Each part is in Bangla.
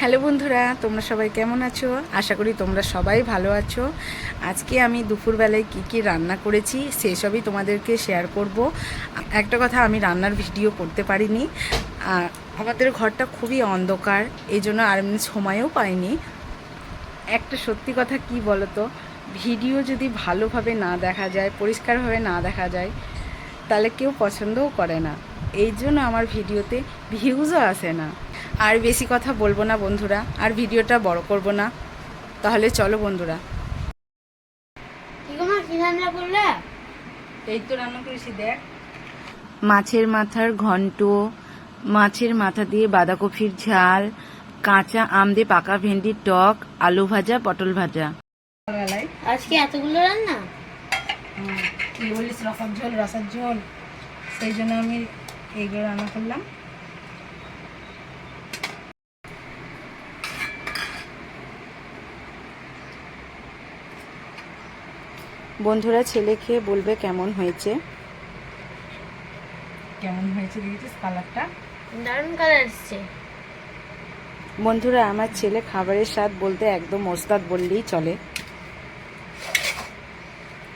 হ্যালো বন্ধুরা, তোমরা সবাই কেমন আছো? আশা করি তোমরা সবাই ভালো আছো। আজকে আমি দুপুরবেলায় কি কি রান্না করেছি সেসবই তোমাদেরকে শেয়ার করব। একটা কথা, আমি রান্নার ভিডিও করতে পারিনি। আমাদের ঘরটা খুবই অন্ধকার, এই জন্য আর এমনি সময়ও পাইনি। একটা সত্যি কথা কি বলতো, ভিডিও যদি ভালোভাবে না দেখা যায়, পরিষ্কারভাবে না দেখা যায়, তাহলে কেউ পছন্দও করে না। এই জন্য আমার ভিডিওতে ভিউজও আসে না। আর বেশি কথা বলব না বন্ধুরা আর ভিডিওটা বড় করব না। তাহলে চলো বন্ধুরা। এই তো রান্না করেছি দেখ। মাছের মাথার ঘন্ট মাছের মাথা দিয়ে বাঁধাকপির ঝাল কাঁচা আম দিয়ে পাকা ভেন্ডির টক আলু ভাজা পটল ভাজা। আজকে এতগুলো রান্না? কি বলিস রসার ঝোল রসার ঝোল। সেই জন্য আমি এইগুলো রান্না করলাম। বন্ধুরা ছেলে খেয়ে বলবে কেমন হয়েছে? কেমন হয়েছে দেখেছিস কালারটা? দারুণ কালার এসছে। বন্ধুরা আমার ছেলে খাবারের স্বাদ বলতে একদম ওস্তাদ বললেই চলে।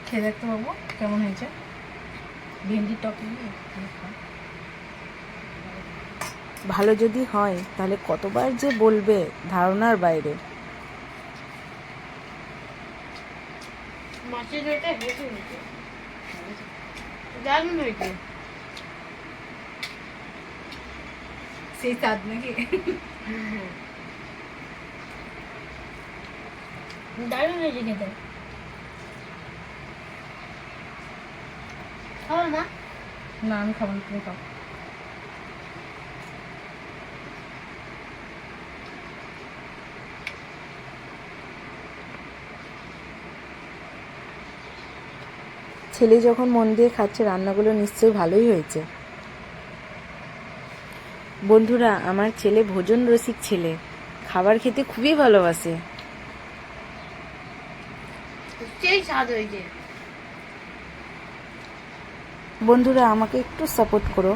খেয়ে দেখতে পাবো কেমন হয়েছে? ভেন্ডি টক ভালো যদি হয় তাহলে কতবার যে বলবে ধারণার বাইরে। মাছের ঝোলটা হেঁটে হয়েছে। দারুণ হয়েছে। সেই স্বাদ নাকি? দারুণ হয়েছে খেতে। খাব মা না আমি খাব না তুমি খাও। ছেলে যখন মন দিয়ে খাচ্ছে রান্নাগুলো নিশ্চয়ই ভালোই হয়েছে। বন্ধুরা আমার ছেলে ভোজন রসিক ছেলে। খাবার খেতে খুবই ভালোবাসে। বন্ধুরা আমাকে একটু সাপোর্ট করো।